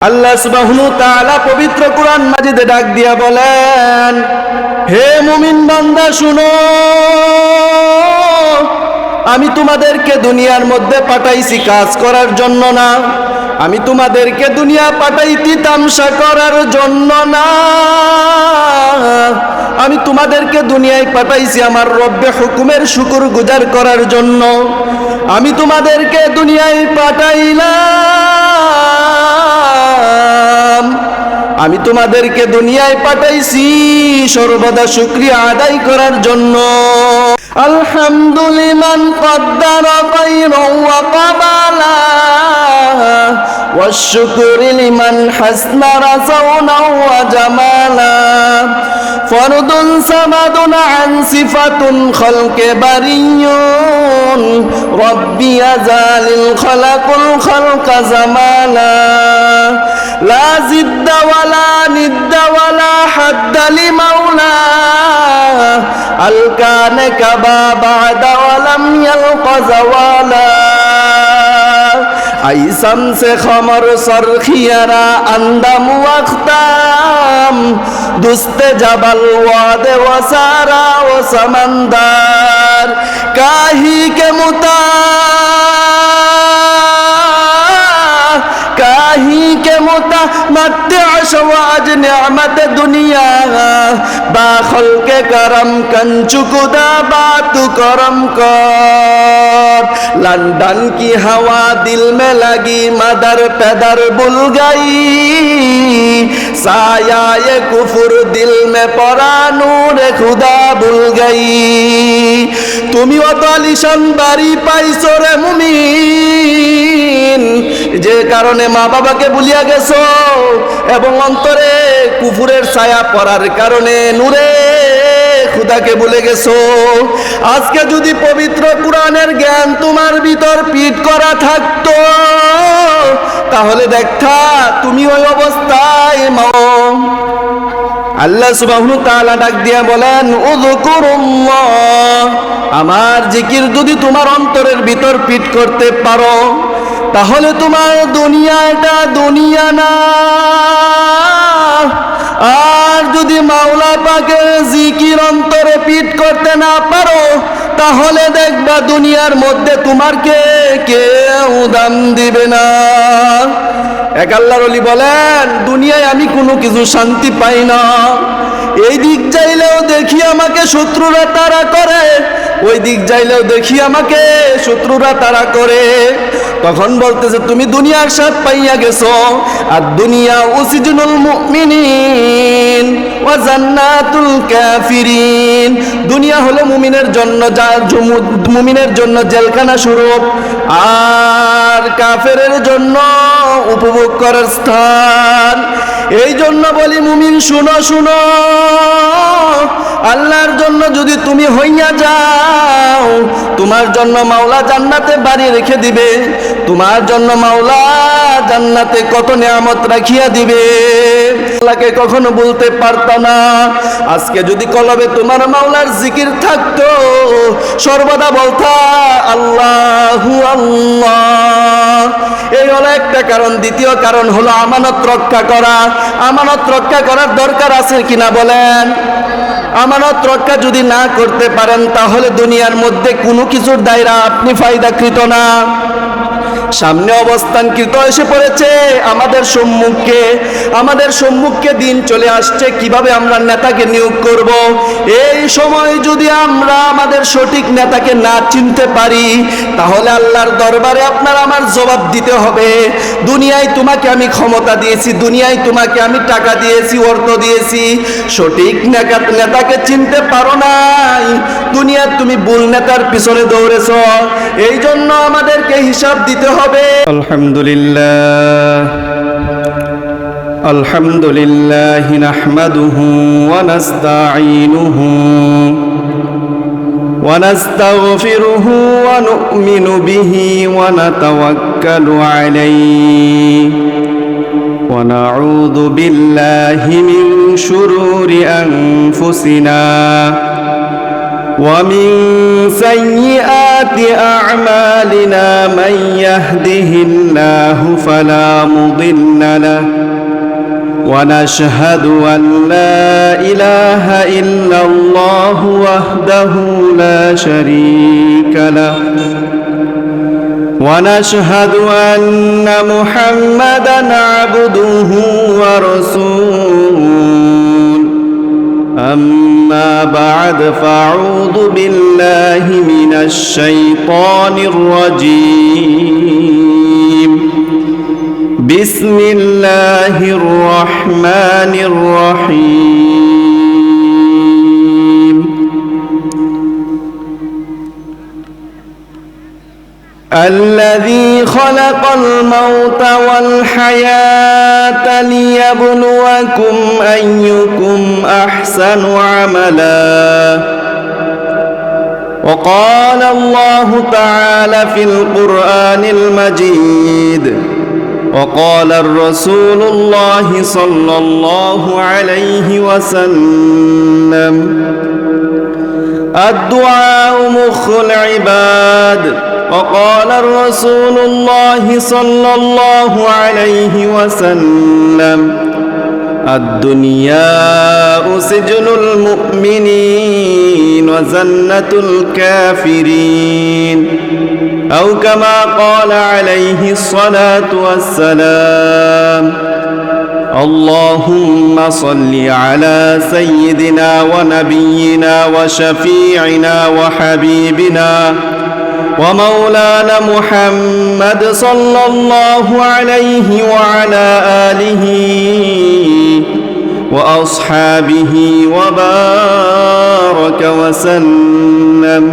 আল্লাহ সুবাহনু পবিত্র কোরআন মাজিদে ডাক দিয়া বলেন, হে মুমিন বান্দা, শুনো। আমি তোমাদেরকে দুনিয়ার মধ্যে পাঠাইছি কাজ করার জন্য না। আমি তোমাদেরকে দুনিয়া পাঠাইতি তামসা করার জন্য না। আমি তোমাদেরকে দুনিয়ায় পাঠাইছি আমার রব্বে হুকুমের শুকুর গুজার করার জন্য। আমি তোমাদেরকে দুনিয়ায় পাঠাইলাম। আমি তোমাদেরকে দুনিয়ায় পাঠাইছি সর্বদা শুক্রিয়া আদায় করার জন্য। আলহামদুলিমান কদ্দার ওয়া কামালা। والشكر لمن حسن رزونا وجمالا فرد سمد عن صفة خلق بري ربي يزال الخلق الخلق زمالا لا زد ولا ند ولا حد لمولاه الكان كبا بعد ولم يلق زوالا আইসাম সে খমর সরখিয়ারা আন্দাম ওয়াক্তাম দুস্তে জাবাল ওয়াদে ওয়াসারা ও সামান্দার। কাহি কে মুতা? काही के मुता मत अशवाज न्यामत दुनिया बाखल के करम कंचुकुदा बातु करम कर লন্ডন কি হাওয়া দিল মে লাগি, মাদার পেদার বুল গাই সায়া কুফুর দিল মে পরা নূরে খুদা বুল গাই তুমি অত আলিশান বাড়ি পাইছো রে মুমিন। যে কারণে মা বাবাকে ভুলিয়া গেছো। এবং অন্তরে কুফুরের ছায়া পড়ার কারণে নূরে খুদাকে ভুলে গেছো? আজকে যদি পবিত্র কোরআনের জ্ঞান তোমার ভিতর পিট করা থাকতো, তাহলে দেখা তুমি ওই অবস্থায় মাও আল্লাহ সুবহানাহু তাআলা ডাক দিয়া বলেন আমার জিকির যদি তোমার অন্তরের ভিতর পিট করতে পারো, তাহলে তোমার দুনিয়াটা দুনিয়া না। আর যদি মাওলা পাকে জিকির অন্তরে পিট করতে না পারো, তাহলে দেখবা দুনিয়ার মধ্যে তোমার কে, কেউ দাম দিবে না। এক আল্লাহর অলি বলেন, দুনিয়ায় আমি কোনো কিছু শান্তি পাই না। এই দিক যাইলেও দেখি আমাকে শত্রুরা তারা করে, ওই দিক যাইলেও দেখি আমাকে শত্রুরা তারা করে। তখন বলতেছে, তুমি দুনিয়ার স্বাদ পাইয়া গেছো, আর দুনিয়া উসিজুনুল মুমিনিন, ওয়া জান্নাতুল কাফিরিন। দুনিয়া হলো মুমিনের জন্য যা মুমিনের জন্য জেলখানা স্বরূপ, আর কাফেরের জন্য উপভোগ করার স্থান। এই জন্য বলি, মুমিন, শুনো শুনো। আল্লাহর জন্য যদি তুমি হইয়া যাও, তোমার জন্য মাওলা জান্নাতে বাড়ি রেখে দিবে, তোমার জন্য মাওলা জান্নাতে কত নিয়ামত রাখিয়া দিবে। আল্লাহকে কখনো বলতে পারত না। আজকে যদি কলবে তোমার মাওলার জিকির থাকতো, সর্বদা বলতা, আল্লাহু আল্লাহ। এই হলো একটা কারণ। দ্বিতীয় কারণ হলো আমানত রক্ষা করা। আমানত রক্ষা করার দরকার আছে কিনা বলেন? আমানত রক্ষা যদি না করতে পারেন, তাহলে দুনিয়ার মধ্যে কোনো কিছুর দায়রা আপনি ফায়দাকৃত না। সামনে অবস্থানকৃত এসে পড়েছে। আমাদের সম্মুখে আমাদের সম্মুখে দিন চলে আসছে, কীভাবে আমরা নেতাকে নিয়োগ করব? এই সময় যদি আমরা আমাদের সঠিক নেতাকে না চিনতে পারি, তাহলে আল্লাহর দরবারে আপনার আমার জবাব দিতে হবে। দুনিয়ায় তোমাকে আমি ক্ষমতা দিয়েছি, দুনিয়ায় তোমাকে আমি টাকা দিয়েছি, অর্থ দিয়েছি। সঠিক নেতা নেতাকে চিনতে পারো নাই দুনিয়ার তুমি ভুল নেতার পিছনে দৌড়েছ এই জন্য আমাদেরকে হিসাব দিতে হবে الحمد لله الحمد لله نحمده ونستعينه ونستغفره ونؤمن به ونتوكل عليه ونعوذ بالله من شرور انفسنا ومن سيئات أعمالنا من يهده الله فلا مضل له. ونشهد أن لا إله إلا الله وحده لا شريك له. ونشهد أن محمدا عبده ورسوله. أما بعد فأعوذ بالله من الشيطان الرجيم. بسم الله الرحمن الرحيم. الذي خلق الموت والحياة ليبلوكم أيكم أحسن عملا. وقال الله تعالى في القرآن المجيد وقال الرسول الله صلى الله عليه وسلم الدعاء مخ العباد وقال الرسول الله صلى الله عليه وسلم الدنيا سجن المؤمنين وزنة الكافرين. أو كما قال عليه الصلاة والسلام اللهم صل على سيدنا ونبينا وشفيعنا وحبيبنا ومولانا محمد صلى الله عليه وعلى آله وأصحابه وبارك وسلم.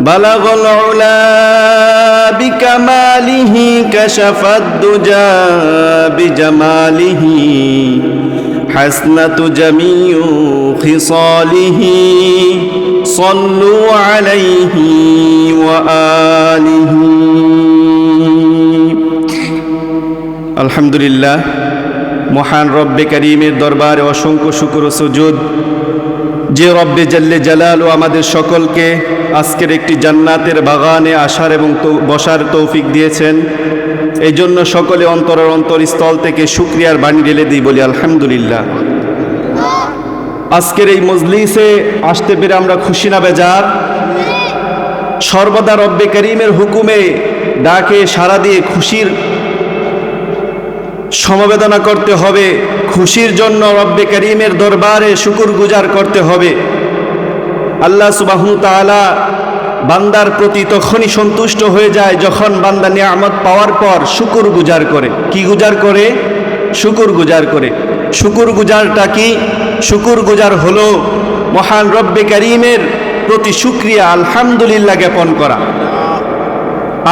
بلغ العلا بكماله كشف الدجى بجماله. حسنة جميع خصاله صلوا عليه وآله الحمد لله মহান রব্বে করিমের দরবারে অসংখ্য শুকুর ও সুজুদ যে রব্বে জাল্লে জালাল ও আমাদের সকলকে আজকের একটি জান্নাতের বাগানে আসার এবং তৌ- বসার তৌফিক দিয়েছেন এই জন্য সকলে অন্তরের অন্তরস্থল থেকে শুক্রিয়ার বাণী ঢেলে দিই, বলি আলহামদুলিল্লাহ। আজকের এই মজলিসে আসতে পেরে আমরা খুশি না বেজার? সর্বদা রব্বে করিমের হুকুমে ডাকে সাড়া দিয়ে খুশির সমবেদনা করতে হবে, খুশির জন্য রব্বে করিমের দরবারে শুকুর গুজার করতে হবে। আল্লাহ সুবাহ তাআলা বান্দার প্রতি তখনই সন্তুষ্ট হয়ে যায় যখন বান্দা নিয়ামত পাওয়ার পর শুকুর গুজার করে। কি গুজার করে? শুকুর গুজার করে। শুকুর গুজারটা কি? শুকুর গুজার হলো মহান রব্বে করিমের প্রতি শুক্রিয়া, আলহামদুলিল্লাহ জ্ঞাপন করা।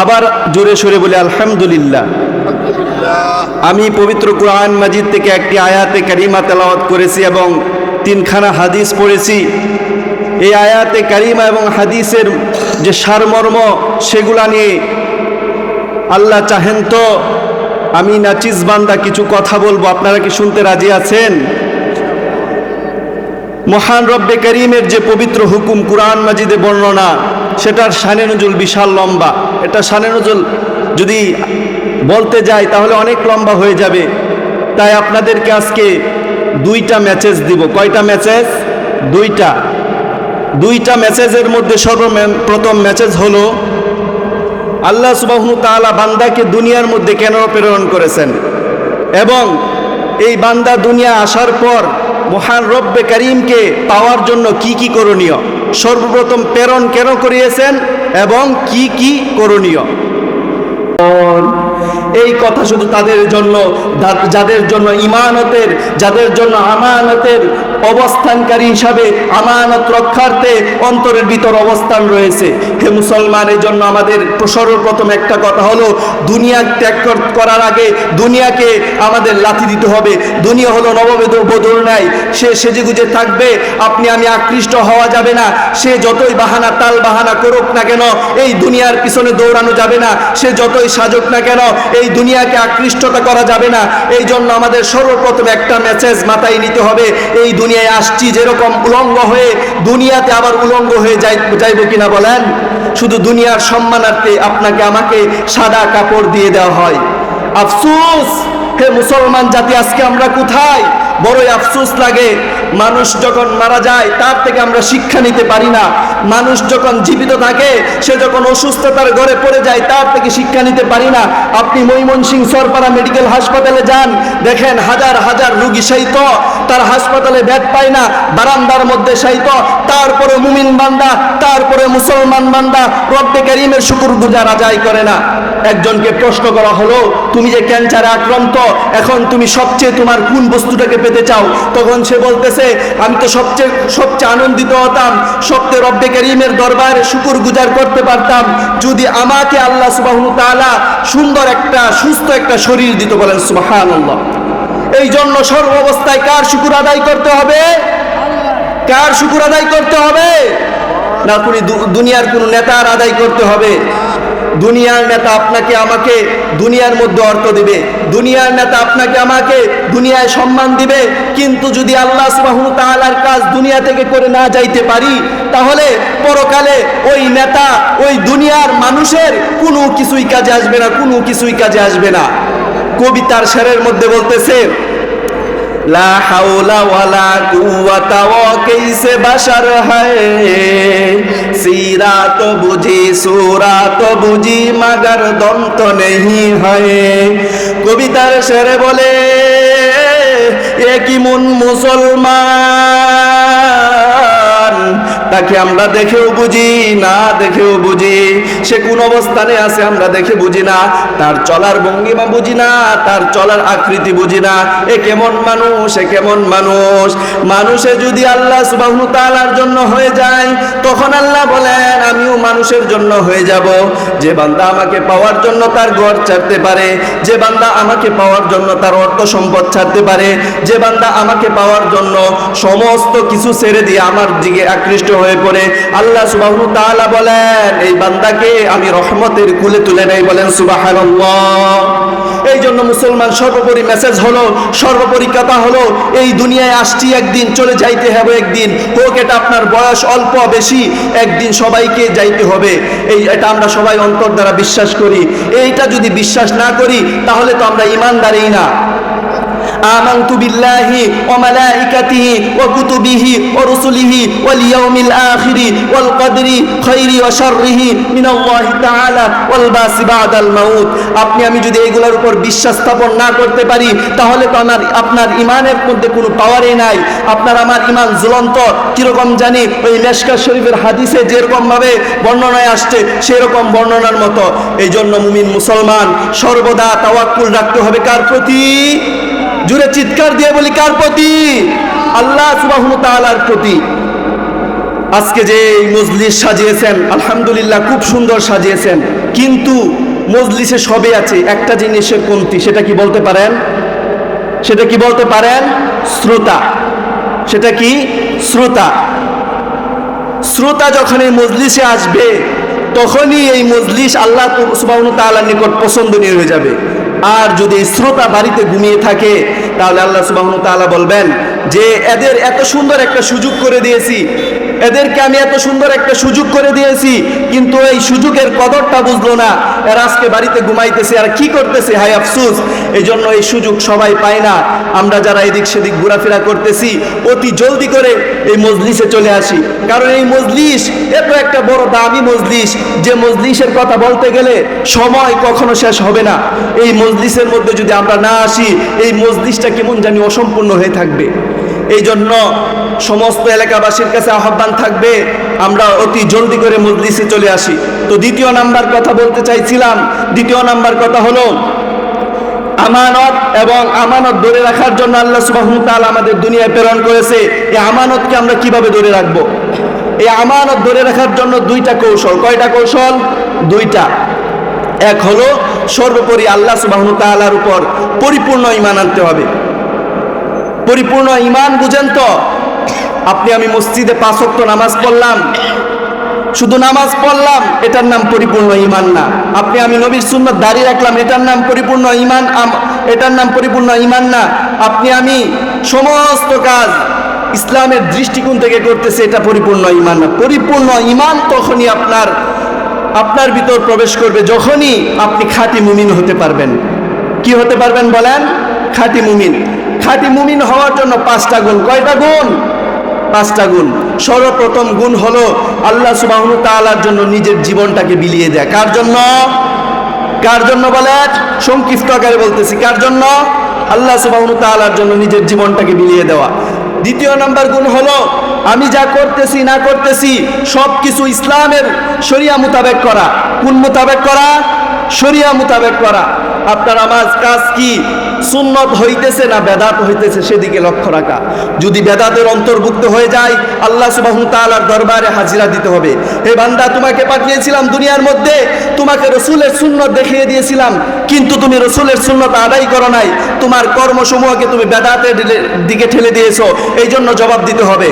আবার জোরে সোরে বলে, আলহামদুলিল্লাহ। আমি পবিত্র কোরআন মাজিদ থেকে একটি আয়াতে কারিমা তেলাওয়াত করেছি এবং তিনখানা হাদিস পড়েছি। এই আয়াতে কারিমা এবং হাদিসের যে সারমর্ম, সেগুলা নিয়ে আল্লাহ চাহেন তো আমি নাচিস বান্দা কিছু কথা বলব। আপনারা কি শুনতে রাজি আছেন? মহান রব্বে করিমের যে পবিত্র হুকুম কোরআন মাজিদে বর্ণনা, সেটার শানে নজুল বিশাল লম্বা। এটা শানে নজুল যদি বলতে যাই, তাহলে অনেক লম্বা হয়ে যাবে। তাই আপনাদেরকে আজকে দুইটা মেসেজ দিব। কয়টা মেসেজ দুইটা। দুইটা মেসেজের মধ্যে সর্বপ্রথম মেসেজ হলো, আল্লাহ সুবাহনু তালা বান্দাকে দুনিয়ার মধ্যে কেন প্রেরণ করেছেন? এবং এই বান্দা দুনিয়া আসার পর মহান রব্বে করিমকে পাওয়ার জন্য কি কি করণীয়? সর্বপ্রথম প্রেরণ কেন করিয়েছেন এবং কি কি করণীয়? এই কথা শুধু তাদের জন্য যাদের জন্য ইমানতের, যাদের জন্য আমানতের অবস্থানকারী হিসাবে আমানত রক্ষার্থে অন্তরের ভিতর অবস্থান রয়েছে। হে মুসলমান, এই জন্য আমাদের সর্বপ্রথম একটা কথা হলো, দুনিয়া ত্যাগ করার আগে দুনিয়াকে আমাদের লাথি দিতে হবে। দুনিয়া হলো নববেদ বদল নাই সে সেজেগুজে থাকবে, আপনি আমি আকৃষ্ট হওয়া যাবে না। সে যতই বাহানা তাল বাহানা করুক না কেন, এই দুনিয়ার পিছনে দৌড়ানো যাবে না। সে যতই সাজুক না কেন, এই দুনিয়াকে আকৃষ্টতা করা যাবে না। এই জন্য আমাদের সর্বপ্রথম একটা মেসেজ মাথায় নিতে হবে। এই দুনিয়ায় আসছি যেরকম উলঙ্গ হয়ে দুনিয়াতে আবার উলঙ্গ হয়ে যাই যাইব কিনা বলেন? শুধু দুনিয়ার সম্মানার্থে আপনাকে আমাকে সাদা কাপড় দিয়ে দেওয়া হয়। আফসুস! হে মুসলমান জাতি, আজকে আমরা কোথায়? বড়ই আফসোস লাগে। মানুষ যখন মারা যায়, তার থেকে আমরা শিক্ষা নিতে পারি না। মানুষ যখন জীবিত থাকে, সে যখন অসুস্থতার ঘরে পড়ে যায়, তার থেকে শিক্ষা নিতে পারি না। আপনি ময়মনসিং সরপাড়া মেডিকেল হাসপাতালে যান, দেখেন হাজার হাজার রুগী সাইত তার হাসপাতালে ব্যাট পায় না, বারান্দার মধ্যে সাইত তারপরে মুমিন বান্দা, তারপরে মুসলমান বান্দা, রব্বে করিমের শুকুর গুজার আদায় করে না। একজনকে প্রশ্ন করা হলো, তুমি যে ক্যান্সারে আক্রান্ত, এখন তুমি সবচেয়ে তোমার কোন বস্তুটাকে পেতে চাও? তখন সে বলতেছে, আমি তো সবচেয়ে সবচেয়ে আনন্দিত হতাম। সবচেয়ে রব্বে করিমের দরবারে শুকুর গুজার করতে পারতাম। যদি আমাকে আল্লাহ সুবাহ তাআলা সুন্দর একটা, সুস্থ একটা শরীর দিত, বলেন, সুবহানাল্লাহ। এই জন্য সর্ব অবস্থায় কার শুকুর আদায় করতে হবে? কার শুকুর আদায় করতে হবে? না কোনো দুনিয়ার কোনো নেতার আদায় করতে হবে। দুনিয়ার নেতা আপনাকে আমাকে দুনিয়ার মধ্যে অর্থ দিবে। দুনিয়ার নেতা আপনাকে আমাকে দুনিয়ায় সম্মান দিবে। কিন্তু যদি আল্লাহ সুবাহ তাআলার কাজ দুনিয়া থেকে করে না যাইতে পারি, তাহলে পরকালে ওই নেতা, ওই দুনিয়ার মানুষের কোনো কিছুই কাজে আসবে না, কোনো কিছুই কাজে আসবে না। কবিতার শেরের মধ্যে বলতেছে লা হাওলা ওয়ালা কুওয়াতা ওয়া কাইসে বাশার হায়? সিরা তো বুঝি সুরা তো বুঝি, মাগার দন্ত নেহি হয়। কবিতার শেরে বলে, এ কি মুন মুসলমান? তাকে আমরা দেখেও বুঝি, না দেখেও বুঝি। সে কোন অবস্থানে আছে আমরা দেখে বুঝি না। তার চলার ভঙ্গিমা বুঝি না, তার চলার আকৃতি বুঝি না। এ কেমন মানুষ, এ কেমন মানুষ। মানুষে যদি আল্লাহ সুবাহু তাআলার জন্য হয়ে যায়, তখন আল্লাহ বলেন, আমিও মানুষের জন্য হয়ে যাব। যে বান্দা আমাকে পাওয়ার জন্য তার ঘর ছাড়তে পারে, যে বান্দা আমাকে পাওয়ার জন্য তার অর্থ সম্পদ ছাড়তে পারে, যে বান্দা আমাকে পাওয়ার জন্য সমস্ত কিছু ছেড়ে দিয়ে আমার দিকে আকৃষ্ট হয়ে পড়ে। আল্লাহ সুবাহু তাআলা বলেন, এই বান্দাকে আমি রহমতের কুলে তুলে নেই। বলেন, সুবহানাল্লাহ। এই জন্য মুসলমান সর্বোপরি মেসেজ হলো, সর্বোপরি কথা হলো, এই দুনিয়ায় আসছি, একদিন চলে যাইতে হবে, একদিন হোক, এটা আপনার বয়স অল্প, বেশি, একদিন সবাইকে যাইতে হবে। এই, এটা আমরা সবাই অন্তর দ্বারা বিশ্বাস করি। এইটা যদি বিশ্বাস না করি, তাহলে তো আমরা ইমানদারই না। আমান্তু বিল্লাহি ওয়া মালাইকাতিহি ওয়া কুতুবিহি ওয়া রুসুলিহি ওয়াল ইয়াউমিল আখিরি ওয়াল কদরি খাইরি ওয়া শাররিহি আপনি, আমি যদি এগুলোর উপর বিশ্বাস স্থাপন না করতে পারি, তাহলে তো আমার, আপনার ইমানের মধ্যে কোনো পাওয়ারই নাই। আপনার আমার ইমান জ্বলন্ত, কীরকম জানি ওই লেশকা শরীফের হাদিসে যেরকম ভাবে বর্ণনায় আসছে, সেরকম বর্ণনার মতো। এই জন্য মুমিন মুসলমান, সর্বদা তাওয়াক্কুল রাখতে হবে কার প্রতি? জুড়ে চিৎকার দিয়ে বলি, কার প্রতি? আল্লাহ সুবাহ তাআলার প্রতি। আজকে যে মজলিস সাজিয়েছেন, আলহামদুলিল্লাহ খুব সুন্দর সাজিয়েছেন। কিন্তু মজলিসে সবে আছে একটা জিনিসের কমতি, সেটা কি বলতে পারেন? সেটা কি বলতে পারেন? শ্রোতা। সেটা কি? শ্রোতা। শ্রোতা যখন এই মজলিসে আসবে, তখনই এই মজলিস আল্লাহ সুবাহ তাআলার নিকট পছন্দনীয় হয়ে যাবে। আর যদি শ্রোতা বাড়িতে ঘুমিয়ে থাকে, তাহলে আল্লাহ সুবাহ বলবেন, যে এদের এত সুন্দর একটা সুযোগ করে দিয়েছি এদেরকে আমি এত সুন্দর একটা সুযোগ করে দিয়েছি, কিন্তু এই সুযোগের কদরটা বুঝলো না। এরা আজকে বাড়িতে ঘুমাইতেছে, আর কি করতেছে? হাই আফসুস। এই জন্য এই সুযোগ সবাই পায় না। আমরা যারা এদিক সেদিক ঘোরাফেরা করতেছি, অতি জলদি করে এই মজলিসে চলে আসি। কারণ এই মজলিস এত একটা বড় দামি মজলিস, যে মজলিসের কথা বলতে গেলে সময় কখনো শেষ হবে না। এই মজলিসের মধ্যে যদি আমরা না আসি, এই মজলিসটা কেমন জানি অসম্পূর্ণ হয়ে থাকবে। এই জন্য সমস্ত এলাকাবাসীর কাছে আহ্বান থাকবে, আমরা অতি জলদি করে মজলিসে চলে আসি। তো দ্বিতীয় নাম্বার কথা বলতে চাইছিলাম, দ্বিতীয় নাম্বার কথা হলো, আমানত এবং আমানত ধরে রাখার জন্য আল্লাহ সুবাহ তাআলা আমাদের দুনিয়ায় প্রেরণ করেছে। এই আমানতকে আমরা কীভাবে ধরে রাখব? এই আমানত ধরে রাখার জন্য দুইটা কৌশল। কয়টা কৌশল? দুইটা। এক হলো সর্বোপরি আল্লাহ সুবাহ তাআলার উপর পরিপূর্ণ ইমান আনতে হবে। পরিপূর্ণ ইমান বুঝেন তো? আপনি আমি মসজিদে পাঁচ ওয়াক্ত নামাজ পড়লাম। শুধু নামাজ পড়লাম, এটার নাম পরিপূর্ণ ইমান না। আপনি আমি নবীর সুন্নত দাঁড়িয়ে রাখলাম, এটার নাম পরিপূর্ণ ইমান এটার নাম পরিপূর্ণ ইমান না। আপনি আমি সমস্ত কাজ ইসলামের দৃষ্টিকোণ থেকে করতেছে, এটা পরিপূর্ণ ইমান না। পরিপূর্ণ ইমান তখনই আপনার আপনার ভিতর প্রবেশ করবে যখনই আপনি খাঁটি মুমিন হতে পারবেন। কি হতে পারবেন বলেন? খাঁটি মুমিন। খাঁটি মুমিন হওয়ার জন্য পাঁচটা গুণ। কয়টা গুণ? পাঁচটা গুণ। সর্বপ্রথম গুণ হলো আল্লাহ সুবাহ তাআলার জন্য নিজের জীবনটাকে বিলিয়ে দেয়। কার জন্য? কার জন্য বলে? সংক্ষিপ্ত আকারে বলতেছি। কার জন্য? আল্লাহ সুবাহ তাআলার জন্য নিজের জীবনটাকে বিলিয়ে দেওয়া। দ্বিতীয় নাম্বার গুণ হলো আমি যা করতেছি, না করতেছি সব কিছু ইসলামের শরিয়া মোতাবেক করা। কোন মোতাবেক করা? শরিয়া মোতাবেক করা। আপনার আমার কাজ কি? সুন্নত হইতেছে না বেদাত হইতেছে সেদিকে লক্ষ্য রাখা। যদি বেদাতের অন্তর্ভুক্ত হয়ে যায়, আল্লাহ সুবাহ তাআলার দরবারে হাজিরা দিতে হবে। হে বান্দা, তোমাকে পাঠিয়েছিলাম দুনিয়ার মধ্যে, তোমাকে রসুলের সুন্নত দেখিয়ে দিয়েছিলাম, কিন্তু তুমি রসুলের সুন্নত আদায় করো নাই। তোমার কর্মসমূহকে তুমি বেদাতের দিকে ঠেলে দিয়েছ এই জন্য জবাব দিতে হবে।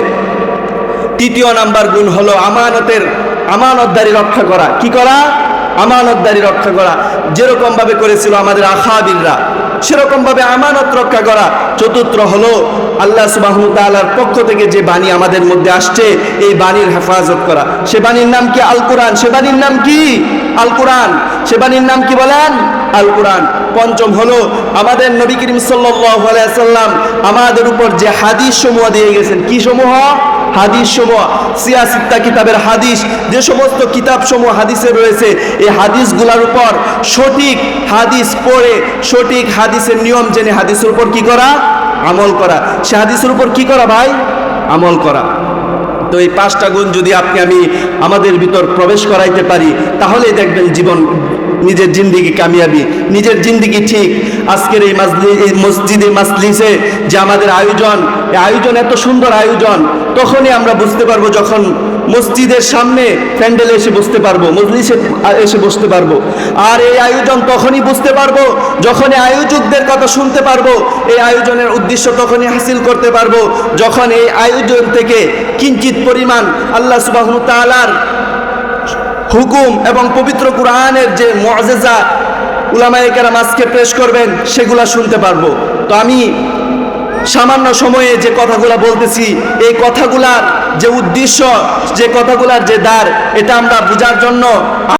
তৃতীয় নাম্বার গুণ হলো আমানতের, আমানতদারি রক্ষা করা। কি করা? আমানতদারি রক্ষা করা। যেরকমভাবে করেছিল আমাদের আখাবিররা সেরকম ভাবে আমানত রক্ষা করা চতুর্থ হলো আল্লাহ সুবাহ তাআলার পক্ষ থেকে যে বাণী আমাদের মধ্যে আসছে, এই বাণীর হেফাজত করা। সে বাণীর নাম কি আল কোরআন সে বাণীর নাম কি? আল কোরআন সে বাণীর নাম কি বলেন? আল কোরআন পঞ্চম হলো আমাদের নবী করিম সাল্লাম আমাদের উপর যে হাদিস সমূহ দিয়ে গেছেন। কি সমূহ? হাদিস সমূহ সিয়াসিত্তা কিতাবের হাদিস, যে সমস্ত কিতাব সমূহ হাদিসে রয়েছে, এই হাদিসগুলোর উপর সঠিক হাদিস পড়ে, সঠিক হাদিসের নিয়ম জেনে হাদিসের উপর কি করা? আমল করা। সে হাদিসের উপর কি করা ভাই? আমল করা। তো এই পাঁচটা গুণ যদি আপনি আমি আমাদের ভিতর প্রবেশ করাইতে পারি, তাহলেই দেখবেন জীবন নিজের জিন্দিগি কামিয়াবি, নিজের জিন্দিগি ঠিক। আজকের এই মসজিদে মাসলিসে যে আমাদের আয়োজন আয়োজন এত সুন্দর আয়োজন, তখনই আমরা বুঝতে পারব যখন মসজিদের সামনে প্যান্ডেলে এসে বসতে পারব, মজলিসে এসে বসতে পারব। আর এই আয়োজন তখনই বুঝতে পারব যখন আয়োজকদের কথা শুনতে পারব, এই আয়োজনের উদ্দেশ্য তখনই হাসিল করতে পারব, যখন এই আয়োজন থেকে কিঞ্চিত পরিমাণ আল্লাহ সুবাহ তাআলার হুকুম এবং পবিত্র কোরআনের যে মজেজা উলামায়িকারা মাসকে পেশ করবেন, সেগুলা শুনতে পারব। তো আমি সামান্য সময়ে যে কথাগুলা বলতেছি, এই কথাগুলার যে উদ্দেশ্য, যে কথাগুলার যে দ্বার, এটা আমরা বোঝার জন্য